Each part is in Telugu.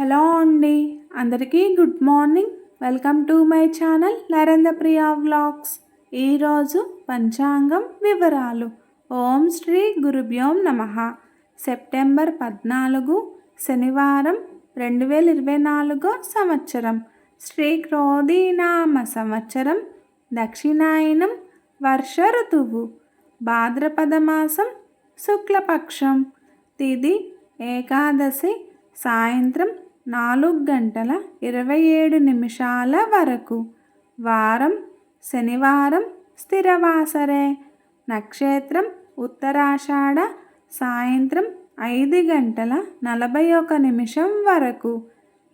హలో అండి. అందరికీ good morning. Welcome to my channel Narendra Priya vlogs ఈరోజు పంచాంగం వివరాలు. ఓం శ్రీ గురుభ్యోం నమ. సెప్టెంబర్ పద్నాలుగు శనివారం రెండు వేల ఇరవై నాలుగో సంవత్సరం. శ్రీ క్రోధీనామ సంవత్సరం. దక్షిణాయనం వర్ష ఋతువు. భాద్రపద మాసం శుక్లపక్షం. తిది ఏకాదశి సాయంత్రం నాలుగు గంటల ఇరవై ఏడు నిమిషాల వరకు. వారం శనివారం స్థిరవాసరే. నక్షత్రం ఉత్తరాషాఢ సాయంత్రం ఐదు గంటల నలభై ఒక నిమిషం వరకు.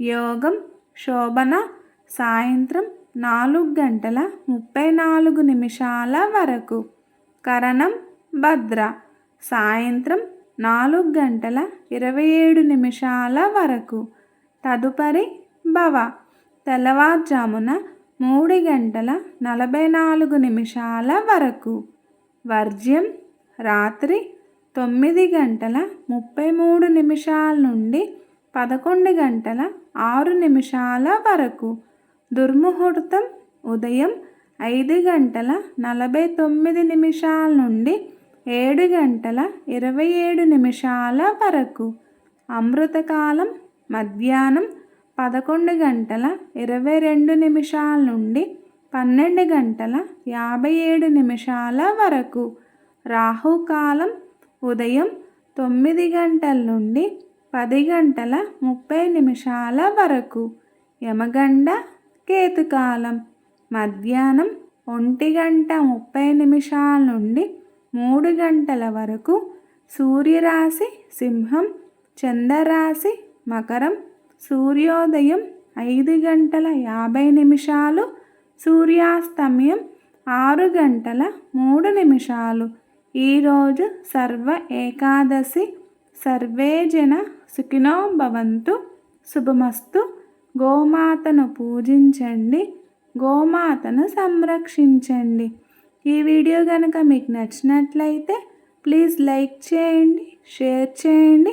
యోగం శోభన సాయంత్రం నాలుగు గంటల ముప్పై నాలుగు నిమిషాల వరకు. కరణం భద్ర. సాయంత్రం నాలుగు గంటల ఇరవై ఏడు నిమిషాల వరకు. తదుపరి భవ. తెల్లవారుజామున మూడు గంటల నలభై నాలుగు నిమిషాల వరకు. వర్జ్యం రాత్రి తొమ్మిది గంటల ముప్పై మూడు నిమిషాల నుండి పదకొండు గంటల ఆరు నిమిషాల వరకు. దుర్ముహూర్తం ఉదయం ఐదు గంటల నలభై తొమ్మిది నిమిషాల నుండి ఏడు గంటల ఇరవై ఏడు నిమిషాల వరకు. అమృతకాలం మధ్యాహ్నం పదకొండు గంటల ఇరవై రెండు నిమిషాల నుండి పన్నెండు గంటల యాభై ఏడు నిమిషాల వరకు రాహుకాలం ఉదయం తొమ్మిది గంటల నుండి పది గంటల ముప్పై నిమిషాల వరకు యమగండ కేతుకాలం మధ్యాహ్నం ఒంటి గంట ముప్పై నిమిషాల నుండి మూడు గంటల వరకు సూర్యరాశి సింహం చంద్రరాశి మకరం సూర్యోదయం ఐదు గంటల యాభై నిమిషాలు సూర్యాస్తమయం ఆరు గంటల మూడు నిమిషాలు. ఈరోజు సర్వ ఏకాదశి సర్వే జన సుఖినో భవంతు. శుభమస్తు. గోమాతను పూజించండి గోమాతను సంరక్షించండి. ఈ వీడియో కనుక మీకు నచ్చినట్లయితే ప్లీజ్ లైక్ చేయండి షేర్ చేయండి.